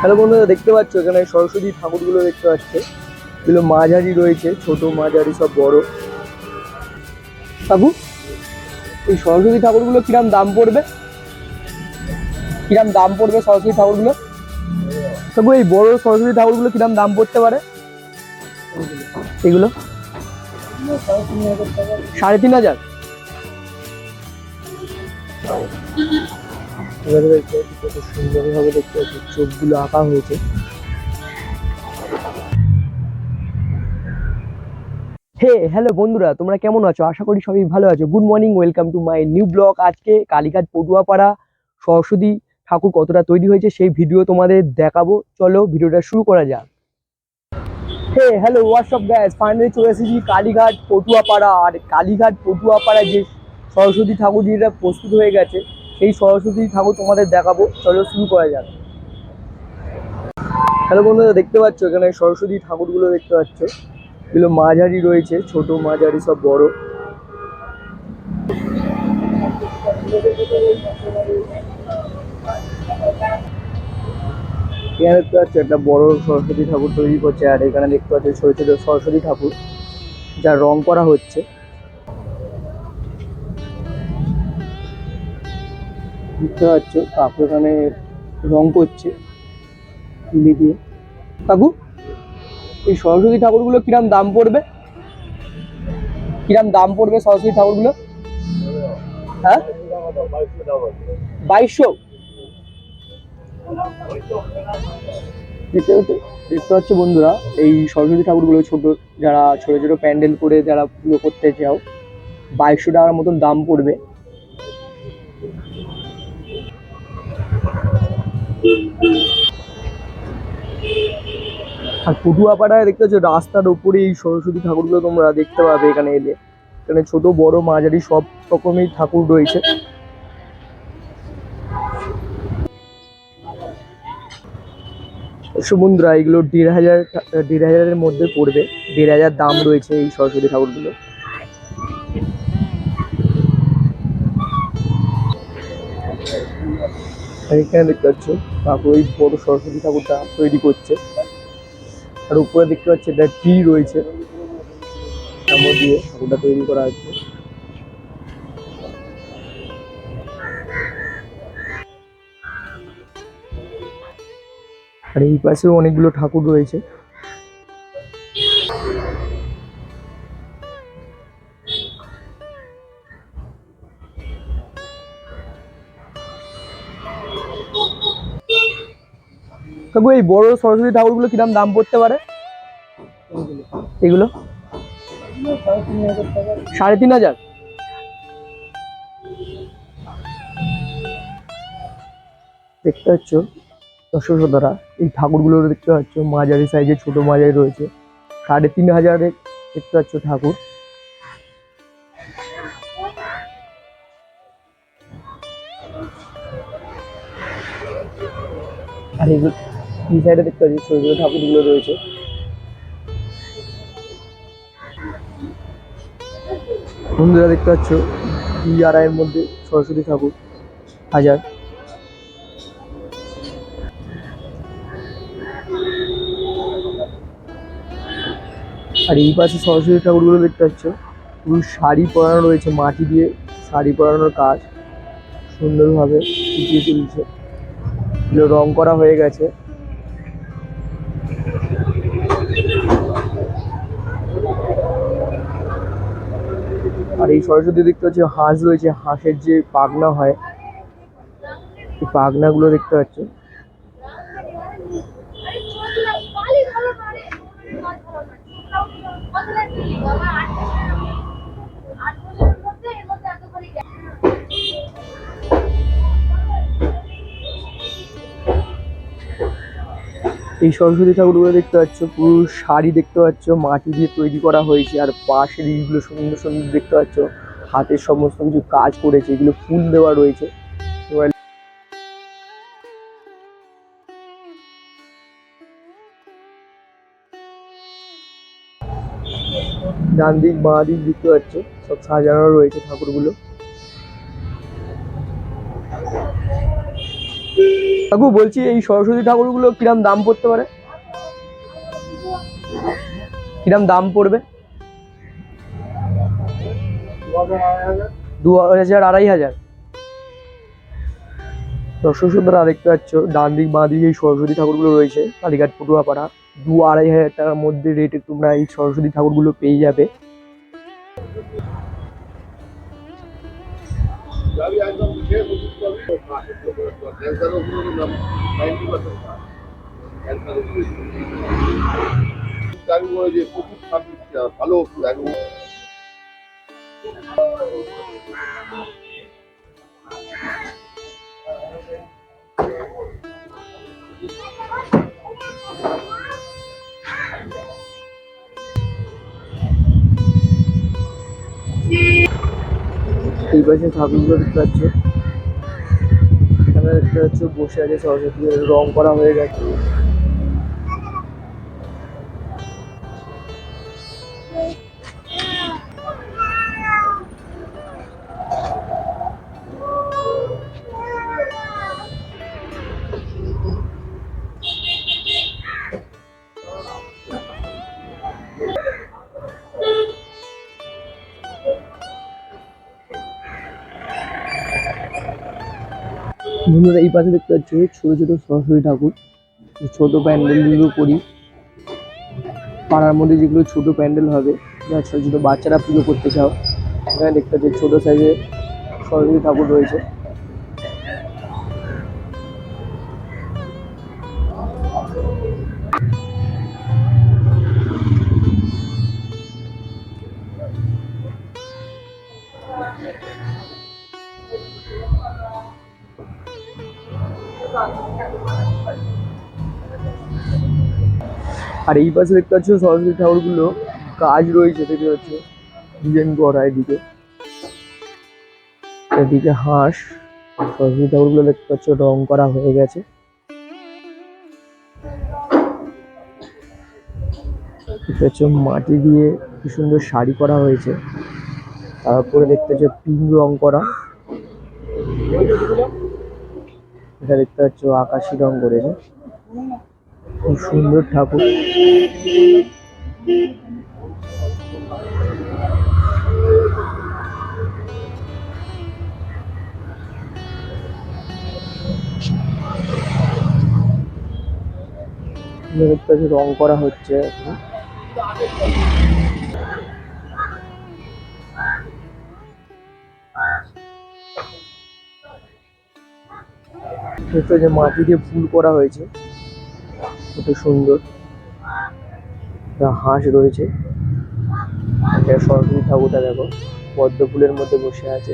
Hello বন্ধুরা, দেখতে পাচ্ছ, এখানে সরস্বতী ঠাকুরগুলো দেখতে পাচ্ছ। এগুলো মাঝারি রয়েছে, ছোট, মাঝারি, সব বড়। কাকু এই সরস্বতী ঠাকুরগুলো কিরাম দাম পড়বে? কিরাম দাম পড়বে সরস্বতী ঠাকুরগুলো? কাকু এই বড় সরস্বতী ঠাকুরগুলো কিরাম দাম পড়তে পারে? এগুলো? সাড়ে তিন হাজার এবারে দেখতে পাচ্ছি কত সুন্দরভাবে দেখতে পাচ্ছি চোখগুলো আঁকা হয়েছে। হে, হ্যালো বন্ধুরা, তোমরা কেমন আছো? আশা করি সবাই ভালো আছো। Good morning, welcome to my new blog. আজকে কালীঘাট পটুয়াপাড়া সরস্বতী ঠাকুর কতটা তৈরি হয়েছে সেই ভিডিও তোমাদের দেখাবো। চলো ভিডিওটা শুরু করা যাক। Hey, hello what's up guys finally চলে এসেছি কালীঘাট পটুয়াপাড়া। আর কালীঘাট পটুয়াপাড়া যে সরস্বতী ঠাকুর যেটা প্রস্তুত হয়ে গেছে সেই সরস্বতী ঠাকুর তোমাদের দেখাবো। চলো শুরু করা যাক। হ্যালো বন্ধুরা, দেখতে পাচ্ছ এখানে সরস্বতী ঠাকুরগুলো দেখতে পাচ্ছ। এগুলো মাঝারি রয়েছে, ছোট মাঝারি, সব বড়। এখানে দেখতে পাচ্ছ একটা বড় সরস্বতী ঠাকুর তৈরি করছে, আর এখানে দেখতে পাচ্ছ ছোট ছোট সরস্বতী ঠাকুর যা রং করা হচ্ছে। দেখতে পাচ্ছ কাকু এখানে রং করছে, তুলি দিয়ে। কাকু, এই সরস্বতী ঠাকুরগুলো কিরাম দাম পড়বে? কিরাম দাম পড়বে সরস্বতী ঠাকুরগুলো? হ্যাঁ? বাইশশো। দেখতে দেখতে পাচ্ছ বন্ধুরা, এই সরস্বতী ঠাকুরগুলো ছোট, যারা ছোট ছোট প্যান্ডেল করে যারা পুজো করতে চাও, বাইশশো টাকার মতন দাম পড়বে। আর পটুয়াপাড়ায় দেখতে পাচ্ছ, রাস্তার উপরে এই সরস্বতী ঠাকুরগুলো তোমরা দেখতে পাবে এখানে এলে। এখানে ছোট, বড়, মাঝারি সব রকমই ঠাকুর রয়েছে। সমুদ্রা, এগুলো দেড় হাজার, দেড় হাজারের মধ্যে পড়বে। দেড় হাজার দাম রয়েছে এই সরস্বতী ঠাকুরগুলো। এখানে দেখতে পাচ্ছ ঠাকুর, ওই বড় সরস্বতী ঠাকুরটা তৈরি করছে। আর উপরে দেখতে পাচ্ছি একটা ট্রি রয়েছে। মধ্যে দিয়ে ঠাকুরটা তৈরি করা হচ্ছে। আর এই পাশেও অনেকগুলো ঠাকুর রয়েছে। কাকু, এই বড় সরস্বতী ঠাকুরগুলো কিরম দাম পড়তে পারে? এগুলো? সাড়ে তিন হাজার? দেখতে পাচ্ছ, দর্শক শ্রোতারা, এই ঠাকুরগুলো দেখতে পাচ্ছ, মাঝারি সাইজে ছোট মাঝারি রয়েছে। সাড়ে তিন হাজারে দেখতে পাচ্ছ ঠাকুর। আর এগুলো এই সাইডে দেখতে পাচ্ছি ছোট ছোট ঠাকুরগুলো রয়েছে। বন্ধুরা, দেখতে পাচ্ছ দুই আড়াইয়ের মধ্যে সরস্বতী ঠাকুর, হাজার। আর এই পাশে সরস্বতী ঠাকুরগুলো দেখতে পাচ্ছ, পুরো শাড়ি পরানো রয়েছে, মাটি দিয়ে শাড়ি পরানোর কাজ। সুন্দরভাবে ফুটিয়ে তুলছে। রং করা হয়ে গেছে আর এই সরস্বতী দেখতে পাচ্ছি হাঁস রয়েছে হাঁসের যে পাগনা হয় এই পাগনাগুলো দেখতে পাচ্ছ। এই সরস্বতী ঠাকুরগুলো দেখতে পাচ্ছ, পুরো শাড়ি দেখতে পাচ্ছ, মাটি দিয়ে তৈরি করা হয়েছে, আর পাশের এইগুলো সুন্দর সুন্দর দেখতে পাচ্ছ হাতের সমস্ত কিছু কাজ করেছে, এগুলো ফুল দেওয়া রয়েছে। ডান দিক, বাঁ দিক দেখতে পাচ্ছ, সব সাজানো রয়েছে ঠাকুরগুলো। কাকু বলছি এই সরস্বতী ঠাকুরগুলো কিরাম দাম পড়তে পারে? কিরাম দাম পড়বে? দু হাজার, আড়াই হাজার। দর্শক সুন্দরা দেখতে পাচ্ছ, ডান দিক, বাঁ দিকে এই সরস্বতী ঠাকুরগুলো রয়েছে, কালীঘাট, পটুয়াপাড়া। দু আড়াই হাজার টাকার মধ্যে রেটে তোমরা এই সরস্বতী ঠাকুরগুলো পেয়ে যাবে। ভালো এই পাশে ঠাকুরগুলো দেখতে পাচ্ছ দেখতে পাচ্ছ বসে আছে সরস্বতী রং করা হয়ে গেছে। বন্ধুরা, এই পাশে দেখতে পাচ্ছি ছোট ছোট সরস্বতী ঠাকুর। ছোট প্যান্ডেলগুলো করি। পাড়ার মধ্যে যেগুলো ছোট প্যান্ডেল হবে যা ছোট ছোট বাচ্চারা পুজো করতে চাও, এখানে দেখতে পাচ্ছি ছোট সাইজের সরস্বতী ঠাকুর রয়েছে। আর এই পাশে দেখতে পাচ্ছ সরস্বতী ঠাকুরগুলো কাজ রয়েছে, দেখতে পাচ্ছ। ডিজাইন করা এদিকে। এদিকে হাঁস, সরস্বতী ঠাকুরগুলো দেখতে পাচ্ছ রং করা হয়ে গেছে। দেখতে পাচ্ছ মাটি দিয়ে কি সুন্দর শাড়ি করা হয়েছে। তারপরে দেখতে পাচ্ছ পিঙ্ক রং করা। এটা দেখতে পাচ্ছ আকাশি রং করেছে। খুব সুন্দর ঠাকুর। রং করা হচ্ছে যে মাটি দিয়ে ফুল করা হয়েছে। কত সুন্দর। একটা হাঁস রয়েছে। একটা সরস্বতী ঠাকুরটা দেখো, পদ্ম ফুলের মধ্যে বসে আছে।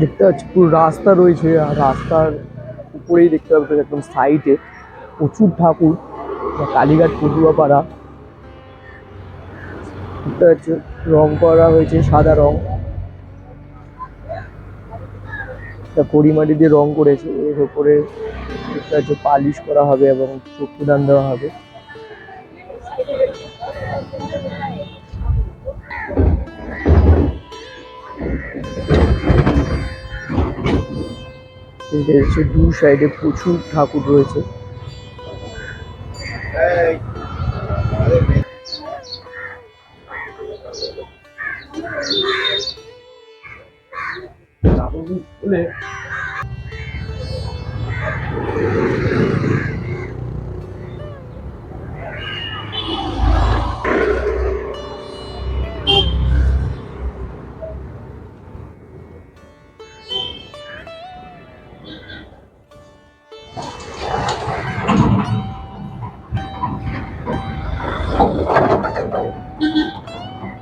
দেখতে পাচ্ছি, পুরো রাস্তা রয়েছে, আর রাস্তার উপরেই দেখতে পাচ্ছি একদম সাইডে প্রচুর ঠাকুর। কালীঘাট পটুয়াপাড়া দেখতে পাচ্ছি রং করা হয়েছে সাদা রং। কড়িমাটি দিয়ে রং করেছে। এর উপরে পাচ্ছি পালিশ করা হবে এবং চক্ষুদান দেওয়া হবে। এটা হচ্ছে দু সাইডে প্রচুর ঠাকুর রয়েছে।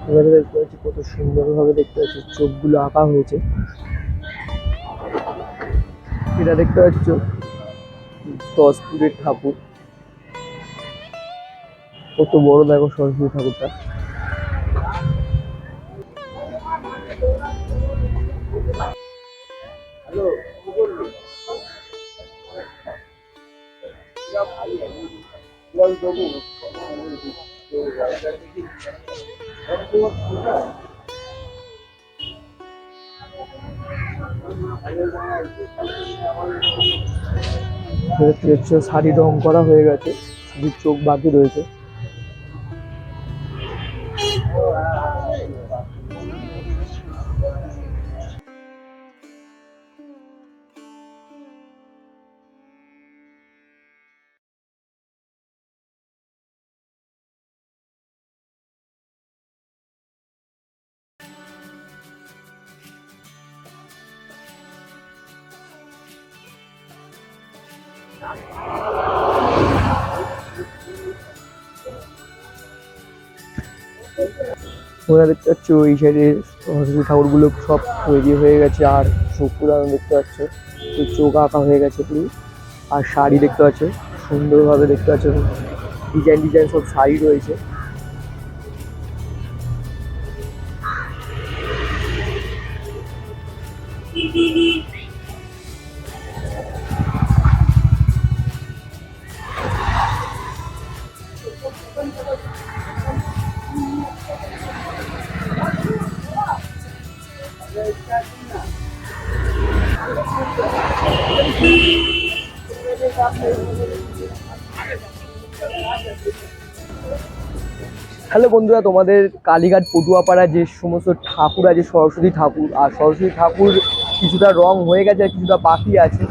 এবারে দেখতে পাচ্ছি কত সুন্দরভাবে দেখতে পাচ্ছি চোখগুলো আঁকা হয়েছে। এটা দেখতে পাচ্ছ? দশ ঠাকুর। কত বড় দেখো সরস্বতী ঠাকুরটা। দেখতে হচ্ছে শাড়ি রং করা হয়ে গেছে শুধু চোখ বাকি রয়েছে। তোমরা দেখতে পাচ্ছ ওই সাইডে সরস্বতী ঠাকুরগুলো সব তৈরি হয়ে গেছে, আর পুরানো দেখতে পাচ্ছ। চোখ আঁকা হয়ে গেছে পুরো। আর শাড়ি দেখতে পাচ্ছ, সুন্দরভাবে দেখতে পাচ্ছ ডিজাইন ডিজাইন সব শাড়ি রয়েছে। হ্যালো বন্ধুরা, তোমাদের কালীঘাট পটুয়াপাড়া যে সমস্ত ঠাকুর আছে, সরস্বতী ঠাকুর, আর সরস্বতী ঠাকুর কিছুটা রং হয়ে গেছে আর কিছুটা বাকি আছে।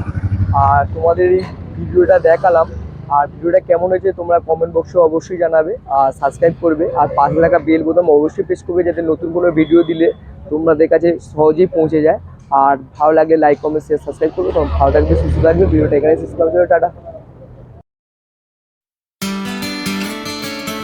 আর তোমাদের এই ভিডিওটা দেখালাম, আর ভিডিওটা কেমন হয়েছে তোমরা কমেন্ট বক্সে অবশ্যই জানাবে, আর সাবস্ক্রাইব করবে, আর পাশে থাকা বেল বোতাম অবশ্যই প্রেস করবে যাতে নতুন কোনো ভিডিও দিলে তোমাদের কাছে সহজেই পৌঁছে যায়। আর ভালো লাগলে লাইক কমেন্ট শেয়ার সাবস্ক্রাইব করবে। তখন ভালো থাকবে, সুস্থ থাকবে। ভিডিওটা এখানে শেষ করবে টাটা।